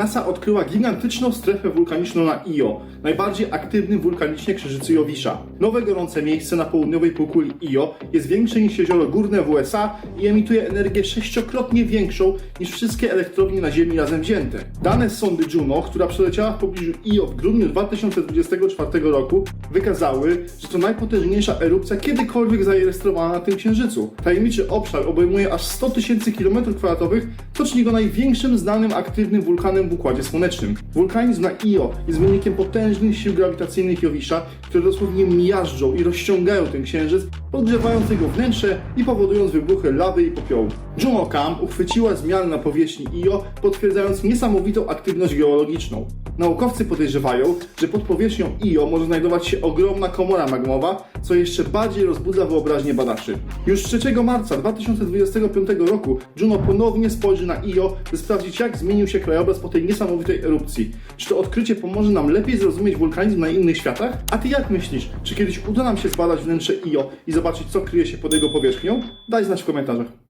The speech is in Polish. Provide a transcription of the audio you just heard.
NASA odkryła gigantyczną strefę wulkaniczną na Io, najbardziej aktywnym wulkanicznie księżycu Jowisza. Nowe gorące miejsce na południowej półkuli Io jest większe niż jezioro górne w USA i emituje energię sześciokrotnie większą niż wszystkie elektrownie na Ziemi razem wzięte. Dane z sondy Juno, która przeleciała w pobliżu Io w grudniu 2024 roku, wykazały, że to najpotężniejsza erupcja kiedykolwiek zarejestrowana na tym księżycu. Tajemniczy obszar obejmuje aż 100 tysięcy km2, co czyni go największym znanym aktywnym wulkanem w Układzie Słonecznym. Wulkanizm na Io jest wynikiem potężnych sił grawitacyjnych Jowisza, które dosłownie miażdżą i rozciągają ten księżyc, podgrzewając jego wnętrze i powodując wybuchy lawy i popiołu. Juno Cam uchwyciła zmiany na powierzchni Io, potwierdzając niesamowitą aktywność geologiczną. Naukowcy podejrzewają, że pod powierzchnią Io może znajdować się ogromna komora magmowa, co jeszcze bardziej rozbudza wyobraźnię badaczy. Już 3 marca 2025 roku Juno ponownie spojrzy na Io, by sprawdzić jak zmienił się krajobraz po tej niesamowitej erupcji. Czy to odkrycie pomoże nam lepiej zrozumieć wulkanizm na innych światach? A ty jak myślisz? Czy kiedyś uda nam się zbadać wnętrze Io i zobaczyć co kryje się pod jego powierzchnią? Daj znać w komentarzach.